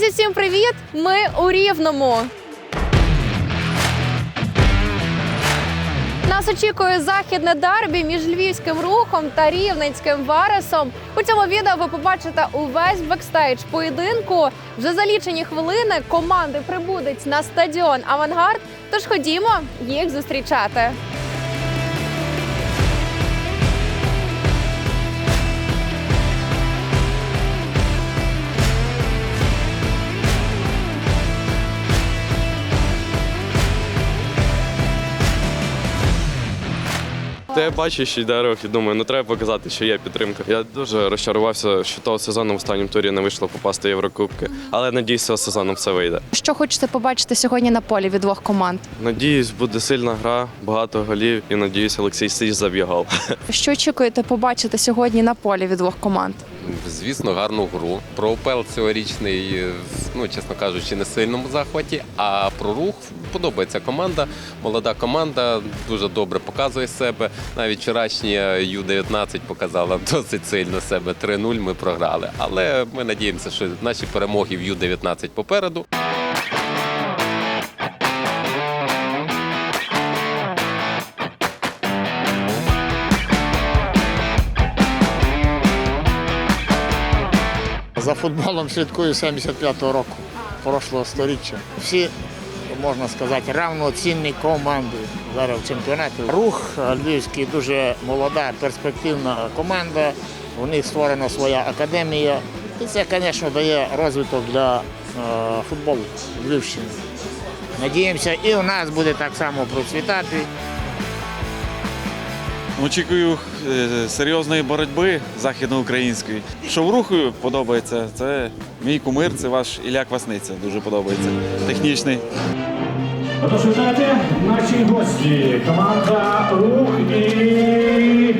Друзі, всім привіт! Ми у Рівному. Нас очікує західне дербі між львівським рухом та рівненським Вересом. У цьому відео ви побачите увесь бекстейдж поєдинку. Вже за лічені хвилини команди прибудуть на стадіон Авангард. Тож ходімо їх зустрічати. Та я бачу, йде і думаю, ну треба показати, що є підтримка. Я дуже розчарувався, що того сезону в останньому турі не вийшло попасти в Єврокубки. Але надіюсь, цього сезону все вийде. Що хочете побачити сьогодні на полі від двох команд? Надіюсь, буде сильна гра, багато голів і надіюсь, Олексій Січ заб'є гол. Що очікуєте побачити сьогодні на полі від двох команд? Звісно, гарну гру. Про УПЛ цьогорічний, е, ну чесно кажучи, не сильному захваті. А про рух подобається команда. Молода команда дуже добре показує себе. Навіть вчорашня Ю-19 показала досить сильно себе. 3-0 ми програли. Але ми надіємося, що наші перемоги в Ю-19 попереду. За футболом слідкую з 75-го року прошлого сторіччя. Всі, можна сказати, равноцінні команди зараз в чемпіонаті. Рух львівський дуже молода, перспективна команда. У них створена своя академія. І це, звісно, дає розвиток для е, футболу Львівщини. Надіємося, і у нас буде так само процвітати. Очікую е, серйозної боротьби західноукраїнської. Що в руху подобається, це мій кумир, це ваш Ілля Квасниця. Дуже подобається. Технічний. Отож, вітайте наші гості. Команда Рух і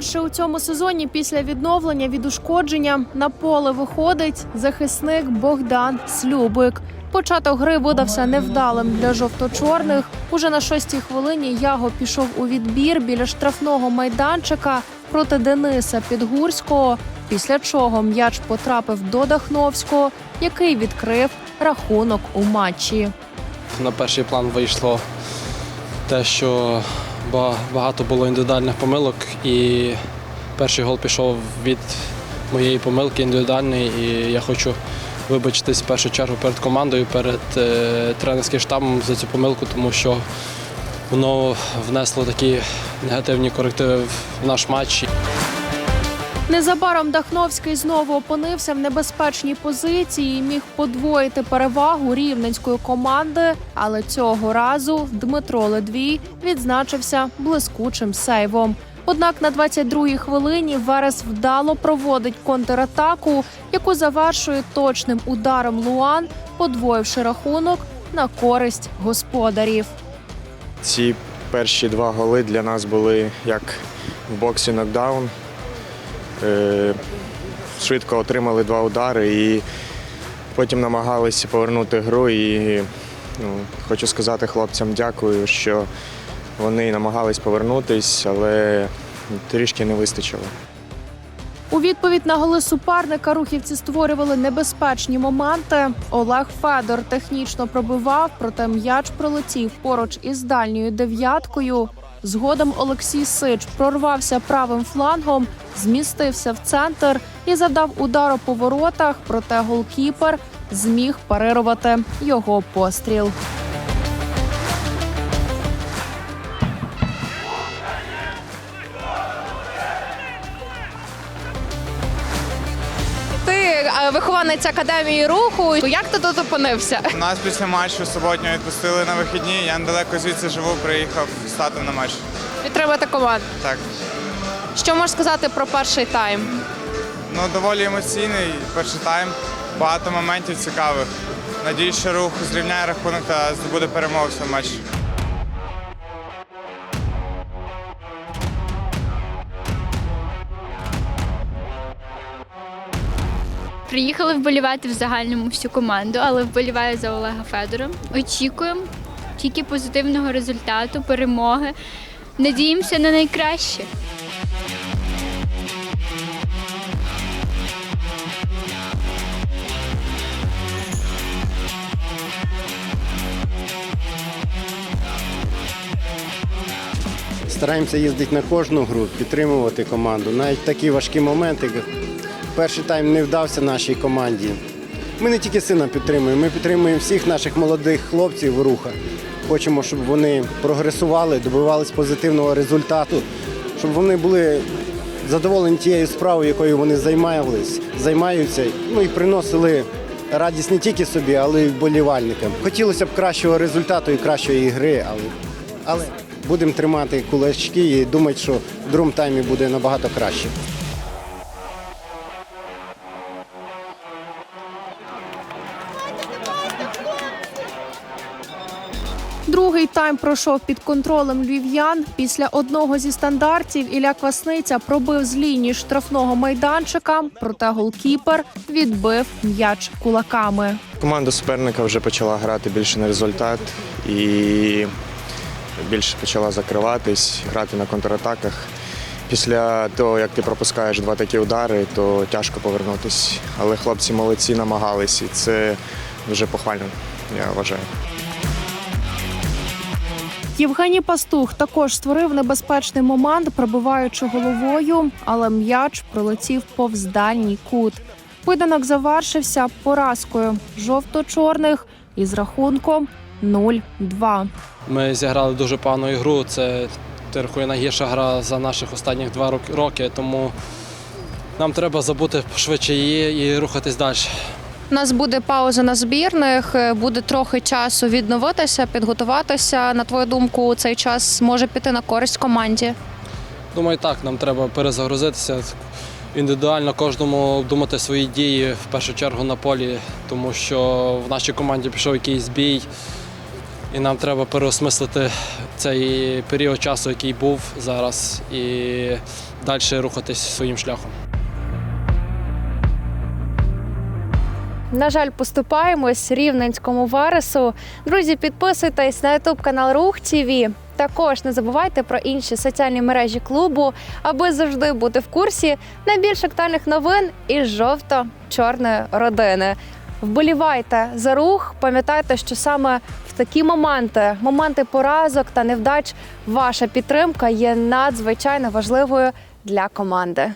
Вперше у цьому сезоні після відновлення від ушкодження на поле виходить захисник Богдан Слюбик. Початок гри видався невдалим для жовто-чорних. Уже на шостій хвилині Яго пішов у відбір біля штрафного майданчика проти Дениса Підгурського. Після чого м'яч потрапив до Дахновського, який відкрив рахунок у матчі. на перший план вийшло те, що багато було індивідуальних помилок, і перший гол пішов від моєї помилки індивідуальної. І я хочу вибачитись в першу чергу перед командою, перед е, тренерським штабом за цю помилку, тому що воно внесло такі негативні корективи в наш матч. Незабаром Дахновський знову опинився в небезпечній позиції і міг подвоїти перевагу рівненської команди. Але цього разу Дмитро Ледвій відзначився блискучим сейвом. Однак на 22-й хвилині Верес вдало проводить контратаку, яку завершує точним ударом Луан, подвоївши рахунок на користь господарів. Ці перші два голи для нас були як в боксі нокдаун. Е, Швидко отримали два удари і потім намагалися повернути гру. І ну, хочу сказати хлопцям дякую, що вони намагались повернутись, але трішки не вистачило. У відповідь на голи суперника рухівці створювали небезпечні моменти. Олег Федор технічно пробивав, проте м'яч пролетів поруч із дальньою дев'яткою. Згодом Олексій Сич прорвався правим флангом, змістився в центр і завдав удару по воротах, проте голкіпер зміг парирувати його постріл. Вихованець академії руху. Як ти тут опинився? Нас після матчу суботнього відпустили на вихідні. Я недалеко звідси живу, приїхав стати на матч. Підтримати команду. Так. Що можеш сказати про перший тайм? Ну, доволі емоційний перший тайм. Багато моментів цікавих. Надіюсь, що рух зрівняє рахунок та здобуде перемогу в цьому матчі. Приїхали вболівати в загальному всю команду, але вболіваю за Олега Федора. Очікуємо тільки позитивного результату, перемоги. Надіємося на найкраще. Стараємося їздити на кожну гру, підтримувати команду. Навіть такі важкі моменти. Перший тайм не вдався нашій команді. Ми не тільки сина підтримуємо, ми підтримуємо всіх наших молодих хлопців руха. Хочемо, щоб вони прогресували, добивались позитивного результату, щоб вони були задоволені тією справою, якою вони займались, займаються, ну і приносили радість не тільки собі, але й вболівальникам. Хотілося б кращого результату і кращої гри, але, але будемо тримати кулачки і думати, що в другому таймі буде набагато краще. Другий тайм пройшов під контролем львів'ян. Після одного зі стандартів Ілля Квасниця пробив з лінії штрафного майданчика, проте голкіпер відбив м'яч кулаками. Команда суперника вже почала грати більше на результат і більше почала закриватись, грати на контратаках. Після того, як ти пропускаєш два такі удари, то тяжко повернутися. Але хлопці молодці намагались, і це дуже похвально, я вважаю. Євгеній Пастух також створив небезпечний момент, пробиваючи головою, але м'яч пролетів повз дальній кут. Поєдинок завершився поразкою жовто-чорних із рахунком 0-2. Ми зіграли дуже погану ігру. Це я рахую, найгірша гра за наших останніх два роки, тому нам треба забути швидше її і рухатись далі. У нас буде пауза на збірних, е, буде трохи часу відновитися, підготуватися. На твою думку, цей час може піти на користь команді. Думаю, так, нам треба перезагрузитися. Індивідуально кожному думати свої дії в першу чергу на полі, тому що в нашій команді пішов якийсь бій, і нам треба переосмислити цей період часу, який був зараз, і далі рухатись своїм шляхом. На жаль, поступаємось рівненському вересу. Друзі, підписуйтесь на ютуб канал Рух ТВ. Також не забувайте про інші соціальні мережі клубу, аби завжди бути в курсі найбільш актуальних новин із жовто-чорної родини. Вболівайте за рух. Пам'ятайте, що саме в такі моменти, моменти поразок та невдач, ваша підтримка є надзвичайно важливою для команди.